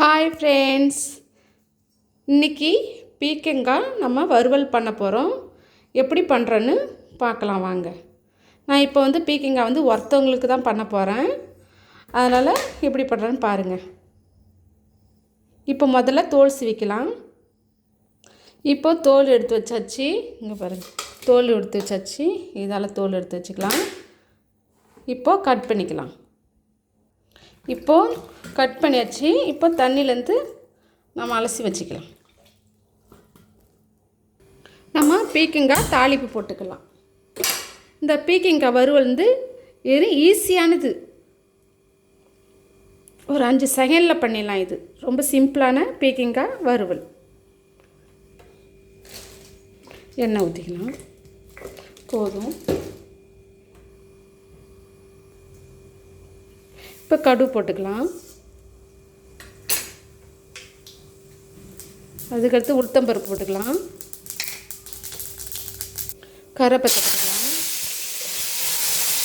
Hi friends இன்றைக்கி பீக்கங்காய் நம்ம வறுவல் பண்ண போகிறோம் எப்படி பண்ணுறேன்னு பார்க்கலாம் வாங்க. நான் இப்போ வந்து பீக்கங்காய் வந்து ஒருத்தவங்களுக்கு தான் பண்ண போகிறேன் அதனால் எப்படி பண்ணுறேன்னு பாருங்கள் இப்போ முதல்ல தோல் சிவிக்கலாம். இப்போ தோல் எடுத்து வச்சாச்சு. இங்கே பாருங்கள் தோல் எடுத்து வச்சாச்சு. இதால் தோல் எடுத்து வச்சுக்கலாம். இப்போது கட் பண்ணிக்கலாம். இப்போது கட் பண்ணியாச்சு. இப்போ தண்ணியிலேருந்து நம்ம அலசி வச்சுக்கலாம். நம்ம பீக்கிங்காய் தாளிப்பு போட்டுக்கலாம். இந்த பீக்கிங்காய் வறுவல் வந்து இது ஈஸியானது. ஒரு அஞ்சு செகண்டில் பண்ணிடலாம் இது. ரொம்ப சிம்பிளான பீக்கிங்காய் வறுவல். எண்ணெய் ஊற்றிக்கலாம். போதும். இப்போ கடு போட்டுக்கலாம். அதுக்கடுத்து உளுத்தம்பருப்பு போட்டுக்கலாம். கரைப்பத்தை போட்டுக்கலாம்.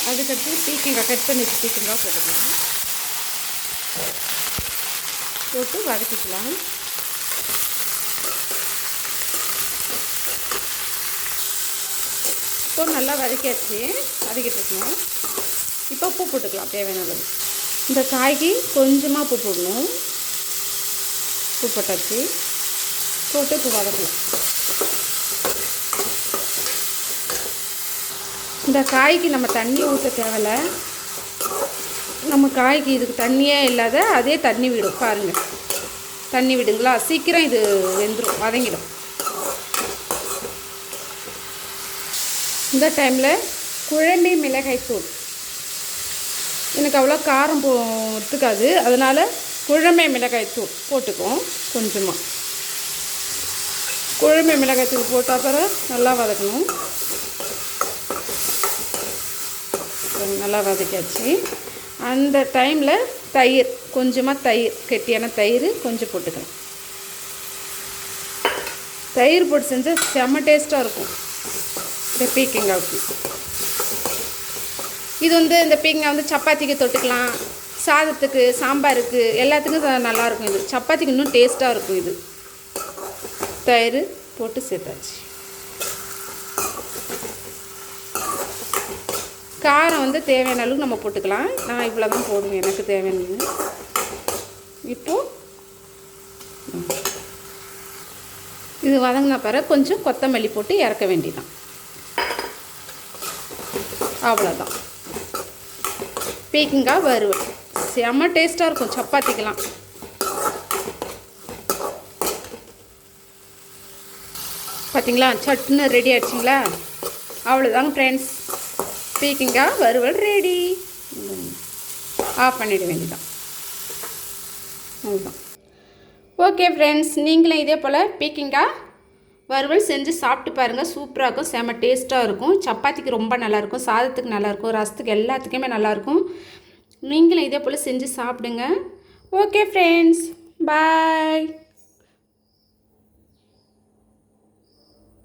அதுக்கடுத்து பீக்கங்காய் கட் பண்ணி வச்சு பீக்கங்காய் போட்டுக்கலாம். போட்டு வதக்கிக்கலாம். இப்போ நல்லா வதக்கியாச்சு. வதக்கிட்டு இருக்கணும். இப்போ உப்பு போட்டுக்கலாம் தேவையான அளவு. இந்த காய்க்கு கொஞ்சமாக உப்பு போடணும். உப்பு போட்டாச்சு. போட்டு இப்போ வதக்கலாம் இந்த காய்க்கு நம்ம தண்ணி ஊற்ற தேவையில்ல. நம்ம காய்க்கு இதுக்கு தண்ணியே இல்லாத அதே தண்ணி விடும். பாருங்கள் தண்ணி விடுங்களா? சீக்கிரம் இது வெந்துடும் வதங்கிடும். இந்த டைமில் குழம்பி மிளகாய் தூள். எனக்கு அவ்வளோ காரம் போ ஒத்துக்காது. அதனால் குழம்பை மிளகாய் தூள் போட்டுக்குவோம். கொஞ்சமாக குழம்பு மிளகாய்த்தூள் போட்ட போட்டால் நல்லா வதக்கணும். நல்லா வதக்காச்சு அந்த டைமில் தயிர் கொஞ்சமாக தயிர் கெட்டியான தயிர் கொஞ்சம் போட்டுக்கலாம். தயிர் போட்டு செஞ்சால் செம்ம டேஸ்ட்டாக இருக்கும். இந்த பீக்கிங்காவுக்கு. இது வந்து இந்த பீங்காய் வந்து சப்பாத்திக்கு தொட்டுக்கலாம். சாதத்துக்கு சாம்பாருக்கு எல்லாத்துக்கும் நல்லாயிருக்கும் இது. சப்பாத்திக்கு இன்னும் டேஸ்ட்டாக இருக்கும் இது. தயிர் போட்டு சேர்த்தாச்சு. காரம் வந்து தேவையான அளவுக்கு நம்ம போட்டுக்கலாம். நான் இவ்வளோ தான் போடுவேன். எனக்கு தேவையானது இப்போது இது வதங்கின பிறகு கொஞ்சம் கொத்தமல்லி போட்டு இறக்க வேண்டிதான் அவ்வளோதான் பீக்கிங்காய் வருவேன் செம்ம டேஸ்ட்டாக இருக்கும். சப்பாத்திக்கெலாம் பார்த்தீங்களா சட்டுன்னு ரெடி ஆயிடுச்சிங்களா? அவ்வளோதாங்க ஃப்ரெண்ட்ஸ் ஸ்பீக்கிங்காக வறுவல் ரெடி ஆஃப் பண்ணிட வேண்டியதான் அவ்வளோதான் ஓகே ஃப்ரெண்ட்ஸ் நீங்களும் இதே போல் பீக்கிங்காக வறுவல் செஞ்சு சாப்பிட்டு பாருங்கள் சூப்பராக இருக்கும் செம டேஸ்ட்டாக இருக்கும். சப்பாத்திக்கு ரொம்ப நல்லாயிருக்கும் சாதத்துக்கு நல்லாயிருக்கும் ரசத்துக்கு எல்லாத்துக்குமே நல்லாயிருக்கும். நீங்களும் இதே போல் செஞ்சு சாப்பிடுங்க. Okay friends bye